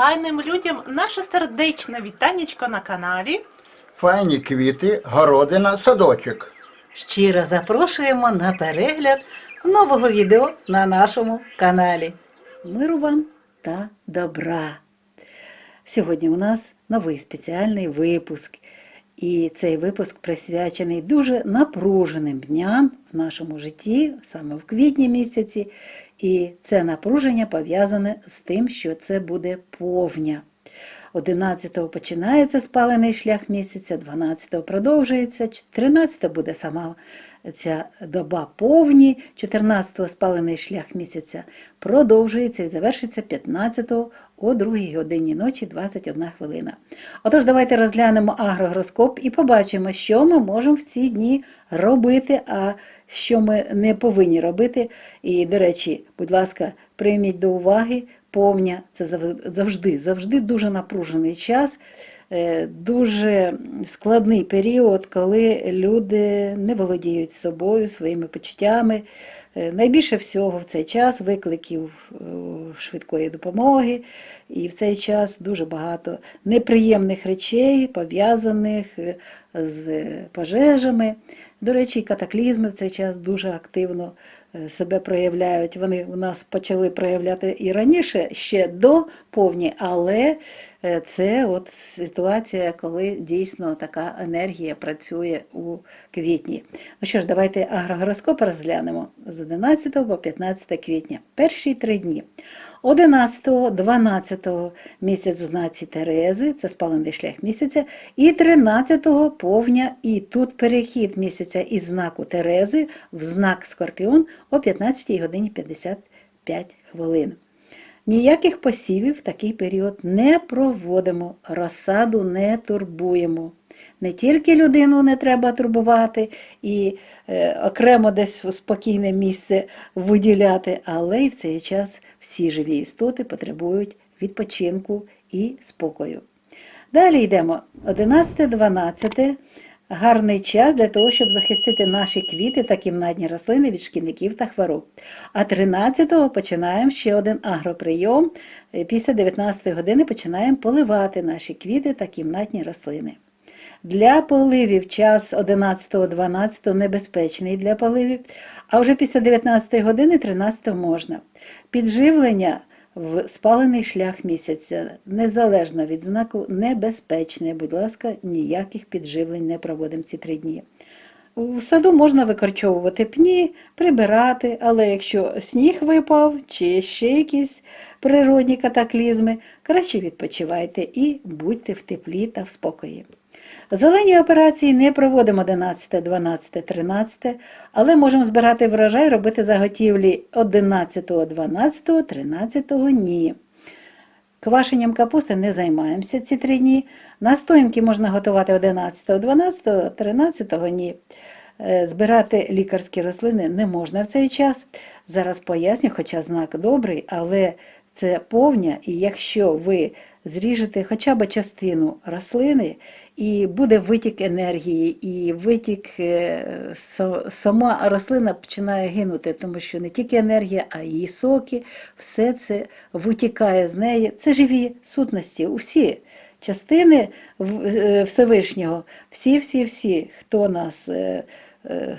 файним людям наше сердечне вітанечко на каналі. Файні квіти, городина, садочок. Щиро запрошуємо на перегляд нового відео на нашому каналі. Миру вам та добра! Сьогодні у нас новий спеціальний випуск. І цей випуск присвячений дуже напруженим дням в нашому житті, саме в квітні місяці. І це напруження пов'язане з тим, що це буде повня. 11-го починається спалений шлях місяця, 12-го продовжується, 13-го буде сама ця доба повні, 14-го спалений шлях місяця продовжується і завершиться 15-го о 2 годині ночі 21 хвилина. Отож, давайте розглянемо агрогороскоп і побачимо, що ми можемо в ці дні робити, а що ми не повинні робити. І, до речі, будь ласка, прийміть до уваги повня. Це зав- завжди, завжди дуже напружений час, е, дуже складний період, коли люди не володіють собою, своїми почуттями. Е, Найбільше всього в цей час викликів е, швидкої допомоги, і в цей час дуже багато неприємних речей, пов'язаних е, з пожежами. До речі, катаклізми в цей час дуже активно себе проявляють. Вони у нас почали проявляти і раніше, ще до повні, але е, це от ситуація, коли дійсно така енергія працює у квітні. Ну що ж, давайте агрогороскоп розглянемо з 11 по 15 квітня. Перші три дні. 11, 12 місяць в знаці Терези, це спалений шлях місяця, і 13 повня, і тут перехід місяця із знаку Терези в знак Скорпіон о 15 годині 55 хвилин. Ніяких посівів в такий період не проводимо, розсаду не турбуємо. Не тільки людину не треба турбувати і е, окремо десь у спокійне місце виділяти, але й в цей час всі живі істоти потребують відпочинку і спокою. Далі йдемо 11-12. Гарний час для того, щоб захистити наші квіти та кімнатні рослини від шкідників та хвороб. А 13-го починаємо ще один агроприйом. Е, Після 19 години починаємо поливати наші квіти та кімнатні рослини. Для поливів час 11-12 небезпечний для поливів, а вже після 19 години 13 можна. Підживлення в спалений шлях місяця, незалежно від знаку, небезпечне. Будь ласка, ніяких підживлень не проводимо ці три дні. У саду можна викорчовувати пні, прибирати, але якщо сніг випав чи ще якісь природні катаклізми, краще відпочивайте і будьте в теплі та в спокої. Зелені операції не проводимо 11, 12, 13, але можемо збирати врожай, робити заготівлі 11, 12, 13 ні. Квашенням капусти не займаємося ці три дні. Настоянки можна готувати 11, 12, 13 ні. Е, Збирати лікарські рослини не можна в цей час. Зараз поясню, хоча знак добрий, але це повня, і якщо ви зріжете хоча б частину рослини, і буде витік енергії, і витік е, сама рослина починає гинути, тому що не тільки енергія, а її соки, все це витікає з неї. Це живі сутності. Усі частини е, Всевишнього, всі-всі-всі, хто нас. Е,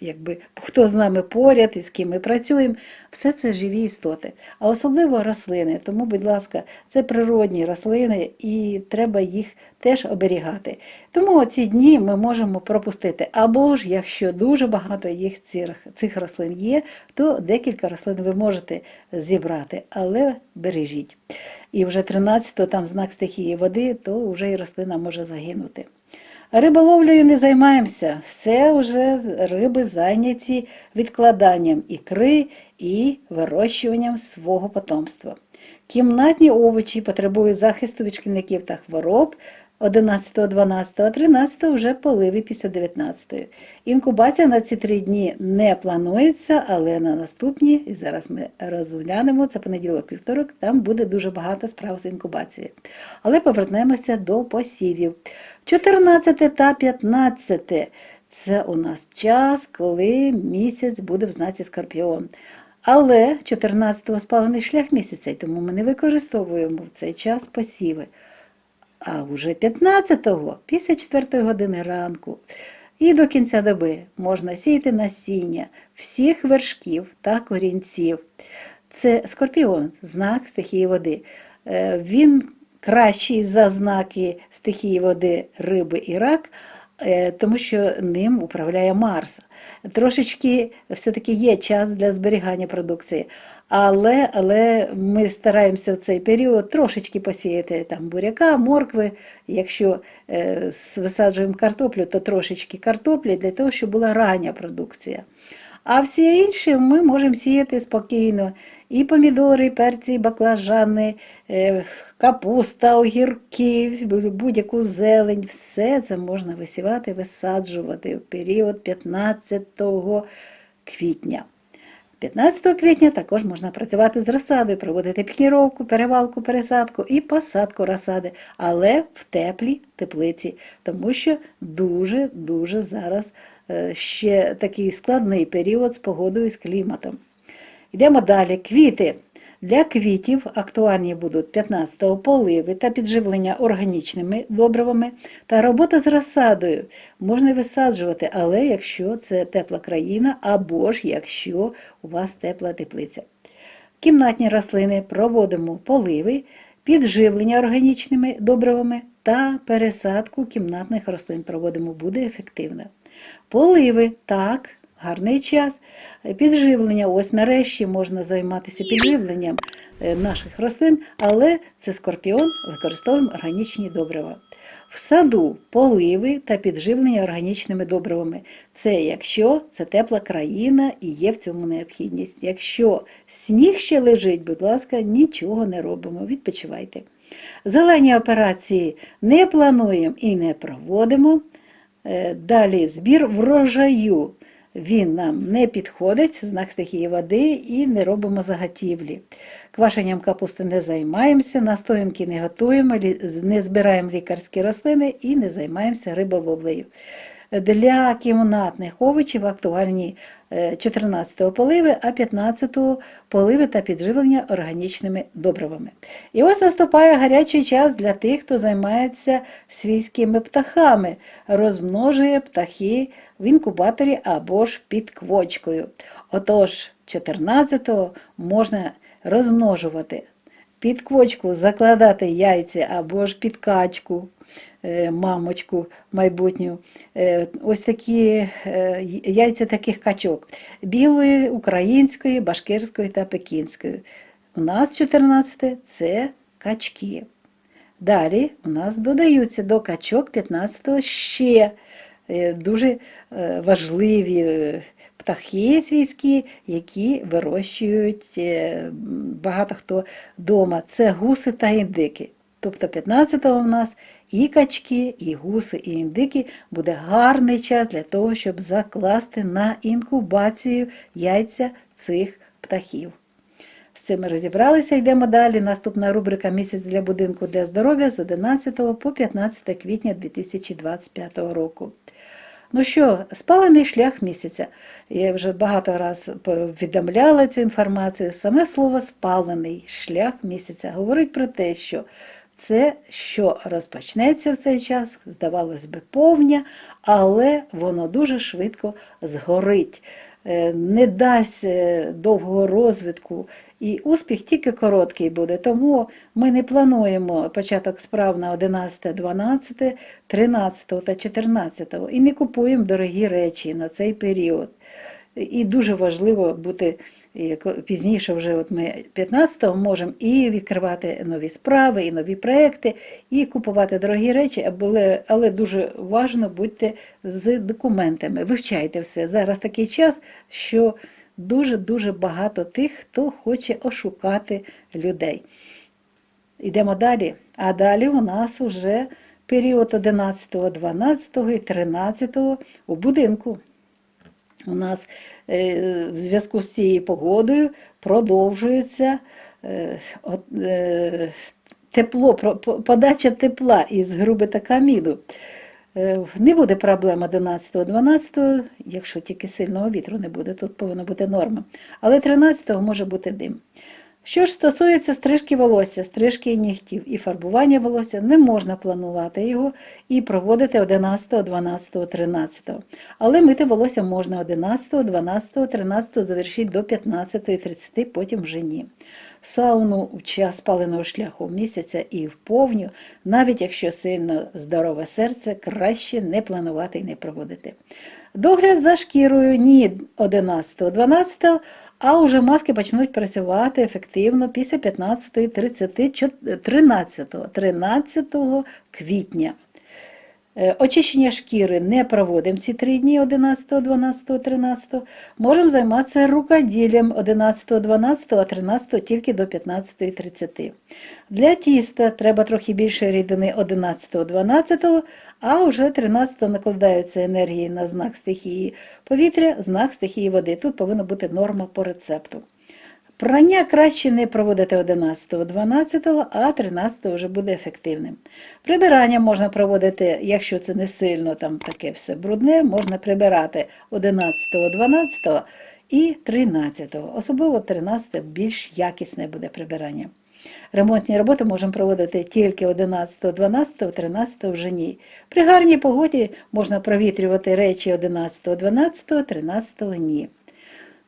Якби хто з нами поряд і з ким ми працюємо, все це живі істоти, а особливо рослини. Тому, будь ласка, це природні рослини, і треба їх теж оберігати. Тому ці дні ми можемо пропустити. Або ж, якщо дуже багато їх цих, цих рослин є, то декілька рослин ви можете зібрати, але бережіть. І вже 13-го там знак стихії води, то вже і рослина може загинути. Риболовлею не займаємося. Все вже риби зайняті відкладанням ікри і вирощуванням свого потомства. Кімнатні овочі потребують захисту від шкідників та хвороб 11, 12, а 13 вже поливи після 19. Інкубація на ці три дні не планується, але на наступні, і зараз ми розглянемо, це понеділок вівторок, там буде дуже багато справ з інкубацією. Але повернемося до посівів. 14 та 15 це у нас час, коли місяць буде в знаці Скорпіон. Але 14-го спалений шлях місяця, тому ми не використовуємо в цей час посіви. А вже 15-го, після 4 години ранку, і до кінця доби можна сіяти насіння всіх вершків та корінців. Це скорпіон, знак стихії води. Е, Він кращий за знаки стихії води риби і рак, е, тому що ним управляє Марс. Трошечки все-таки є час для зберігання продукції. Але, але ми стараємося в цей період трошечки посіяти там буряка, моркви. Якщо е, висаджуємо картоплю, то трошечки картоплі для того, щоб була рання продукція. А всі інші ми можемо сіяти спокійно. І помідори, і перці, і баклажани, е, капуста, огірки, будь-яку зелень. Все це можна висівати, висаджувати в період 15 квітня. 15 квітня також можна працювати з розсадою, проводити пікніровку, перевалку, пересадку і посадку розсади, але в теплій теплиці, тому що дуже-дуже зараз е, ще такий складний період з погодою з кліматом. Йдемо далі. Квіти. Для квітів актуальні будуть 15-го поливи та підживлення органічними добривами та робота з розсадою. Можна висаджувати, але якщо це тепла країна, або ж якщо у вас тепла теплиця. Кімнатні рослини проводимо поливи, підживлення органічними добривами та пересадку кімнатних рослин проводимо буде ефективно. Поливи так, гарний час. Підживлення, ось нарешті можна займатися підживленням е, наших рослин, але це скорпіон, використовуємо органічні добрива. В саду поливи та підживлення органічними добривами. Це якщо це тепла країна і є в цьому необхідність. Якщо сніг ще лежить, будь ласка, нічого не робимо, відпочивайте. Зелені операції не плануємо і не проводимо. Е, Далі збір врожаю. Він нам не підходить, знак стихії води, і не робимо заготівлі. Квашенням капусти не займаємося, настоянки не готуємо, не збираємо лікарські рослини і не займаємося риболовлею. Для кімнатних овочів актуальні е, 14-го поливи, а 15-го поливи та підживлення органічними добривами. І ось наступає гарячий час для тих, хто займається свійськими птахами, розмножує птахи в інкубаторі або ж під квочкою. Отож, 14-го можна розмножувати під квочку, закладати яйця або ж під качку, е, мамочку майбутню. Е, Ось такі е, яйця таких качок білої, української, башкирської та пекінської. У нас 14 це качки. Далі у нас додаються до качок 15-го ще е, дуже е, важливі е, птахи свійські, які вирощують е, багато хто вдома. Це гуси та індики. Тобто 15-го в нас і качки, і гуси, і індики буде гарний час для того, щоб закласти на інкубацію яйця цих птахів. З цим ми розібралися, йдемо далі. Наступна рубрика Місяць для будинку для здоров'я з 11 по 15 квітня 2025 року. Ну що, спалений шлях місяця. Я вже багато разів повідомляла цю інформацію. Саме слово спалений шлях місяця говорить про те, що це, що розпочнеться в цей час, здавалось би, повня, але воно дуже швидко згорить, е, не дасть е, довгого розвитку. І успіх тільки короткий буде. Тому ми не плануємо початок справ на 11, 12, 13 та 14 і не купуємо дорогі речі на цей період. І дуже важливо бути пізніше, вже от ми 15-го можемо і відкривати нові справи, і нові проекти, і купувати дорогі речі, але, але дуже важно будьте з документами. Вивчайте все. Зараз такий час, що дуже-дуже багато тих, хто хоче ошукати людей. Йдемо далі. А далі у нас вже період 11, 12 і 13 у будинку. У нас е, в зв'язку з цією погодою продовжується е, е, тепло, подача тепла із груби та каміду. Е, Не буде проблем 11-12, якщо тільки сильного вітру не буде, тут повинна бути норма. Але 13-го може бути дим. Що ж стосується стрижки волосся, стрижки нігтів і фарбування волосся, не можна планувати його і проводити 11, 12, 13. Але мити волосся можна 11, 12, 13, завершити до 15, 30, потім вже ні. Сауну в час спаленого шляху місяця і в повню, навіть якщо сильно здорове серце, краще не планувати і не проводити. Догляд за шкірою ні 11, 12, а уже маски почнуть працювати ефективно після 15, 30, 13, 13 квітня. Е, Очищення шкіри не проводимо ці три дні 11, 12, 13. Можемо займатися рукоділлям 11, 12, а 13 тільки до 15, 30. Для тіста треба трохи більше рідини 11, 12, а вже 13 накладаються енергії на знак стихії повітря, знак стихії води. Тут повинна бути норма по рецепту. Прання краще не проводити 11, 12, а 13 вже буде ефективним. Прибирання можна проводити, якщо це не сильно там таке все брудне, можна прибирати 11, 12 і 13. Особливо 13 більш якісне буде прибирання. Ремонтні роботи можемо проводити тільки 11, 12, 13 вже ні. При гарній погоді можна провітрювати речі 11, 12, 13 ні.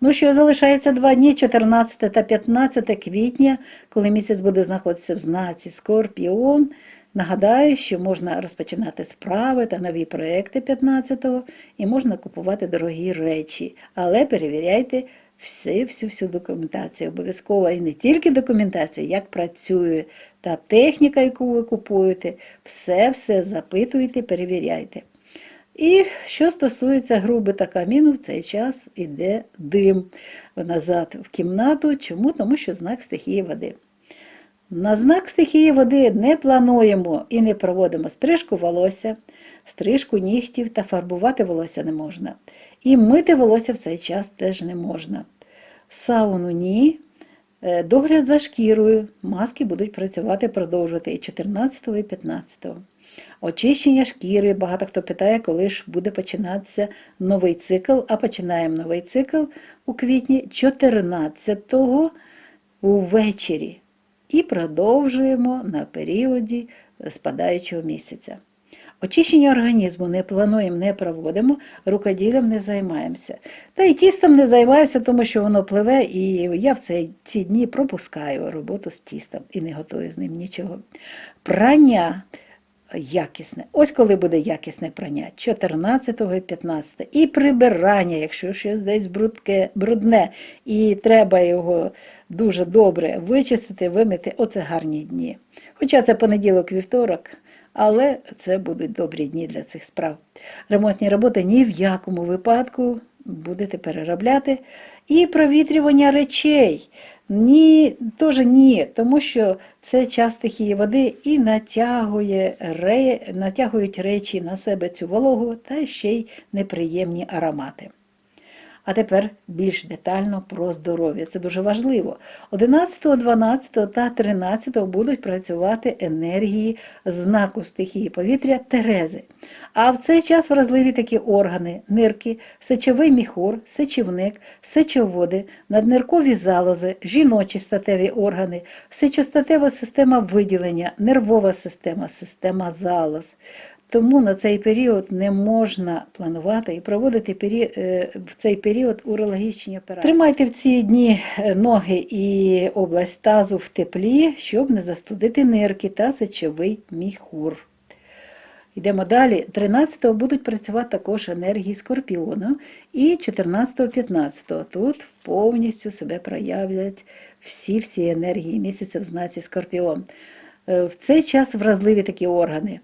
Ну що, залишається два дні, 14 та 15 квітня, коли місяць буде знаходитися в знаці Скорпіон. Нагадаю, що можна розпочинати справи та нові проекти 15-го і можна купувати дорогі речі, але перевіряйте всю, всю, всю документацію. Обов'язково і не тільки документацію, як працює та техніка, яку ви купуєте, все-все запитуйте, перевіряйте. І що стосується груби та каміну, в цей час іде дим назад в кімнату. Чому? Тому що знак стихії води. На знак стихії води не плануємо і не проводимо стрижку волосся, стрижку нігтів та фарбувати волосся не можна. І мити волосся в цей час теж не можна. Сауну ні. Е, Догляд за шкірою, маски будуть працювати, продовжувати і 14 і 15. Очищення шкіри. Багато хто питає, коли ж буде починатися новий цикл, а починаємо новий цикл у квітні 14-го увечері. І продовжуємо на періоді спадаючого місяця. Очищення організму не плануємо, не проводимо, рукоділлям не займаємося. Та й тістом не займаюся, тому що воно пливе, і я в цей, ці дні пропускаю роботу з тістом і не готую з ним нічого. Прання якісне. Ось коли буде якісне прання 14 і 15. І прибирання, якщо щось десь брудке, брудне, і треба його дуже добре вичистити, вимити, оце гарні дні. Хоча це понеділок, вівторок. Але це будуть добрі дні для цих справ. Ремонтні роботи ні в якому випадку будете переробляти. І провітрювання речей. Ні, теж ні, тому що це час стихії води і натягує, ре, натягують речі на себе цю вологу та ще й неприємні аромати. А тепер більш детально про здоров'я. Це дуже важливо. 11, 12 та 13 будуть працювати енергії знаку стихії повітря Терези. А в цей час вразливі такі органи, нирки, сечовий міхур, сечівник, сечоводи, надниркові залози, жіночі статеві органи, сечостатева система виділення, нервова система, система залоз. Тому на цей період не можна планувати і проводити пері... е, в цей період урологічні операції. Тримайте в ці дні е, ноги і область тазу в теплі, щоб не застудити нирки та сечовий міхур. Йдемо далі. 13-го будуть працювати також енергії скорпіону і 14-15. Тут повністю себе проявлять всі-всі енергії місяця в знаці скорпіон. Е, В цей час вразливі такі органи.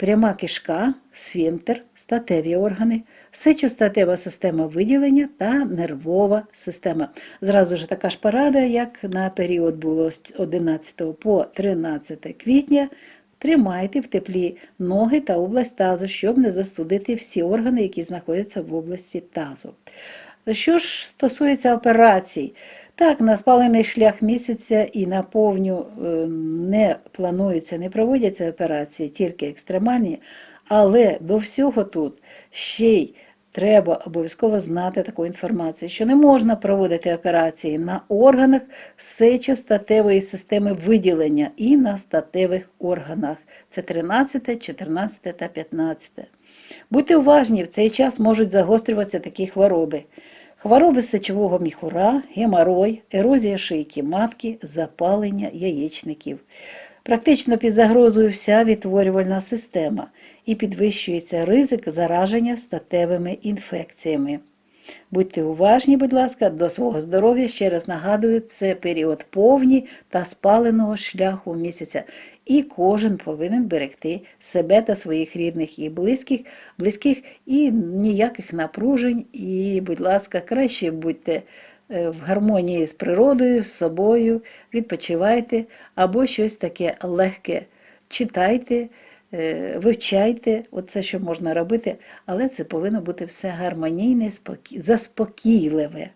Пряма кишка, сфінктер, статеві органи, сечостатева система виділення та нервова система. Зразу ж така ж порада, як на період було з 11 по 13 квітня. Тримайте в теплі ноги та область тазу, щоб не застудити всі органи, які знаходяться в області тазу. Що ж стосується операцій, так, на спалений шлях місяця і на повню е, не плануються, не проводяться операції, тільки екстремальні, Але до всього тут ще й треба обов'язково знати таку інформацію, що не можна проводити операції на органах сечостатевої системи виділення і на статевих органах. Це 13, 14 та 15. Будьте уважні, в цей час можуть загострюватися такі хвороби. Хвороби сечового міхура, геморой, ерозія шийки матки, запалення яєчників. Практично під загрозою вся відтворювальна система і підвищується ризик зараження статевими інфекціями. Будьте уважні, будь ласка, до свого здоров'я. Ще раз нагадую, це період повні та спаленого шляху місяця. І кожен повинен берегти себе та своїх рідних і близьких, близьких і ніяких напружень. І, будь ласка, краще будьте е, в гармонії з природою, з собою, відпочивайте або щось таке легке читайте, е, вивчайте, оце що можна робити, але це повинно бути все гармонійне, спокі- заспокійливе.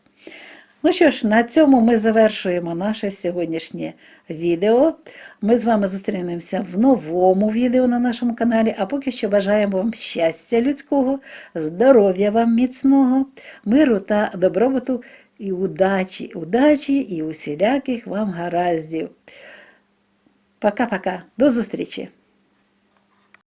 Ну що ж, на цьому ми завершуємо наше сьогоднішнє відео. Ми з вами зустрінемося в новому відео на нашому каналі. А поки що бажаємо вам щастя людського, здоров'я вам міцного, миру та добробуту і удачі, удачі і усіляких вам гараздів. Пока-пока. До зустрічі!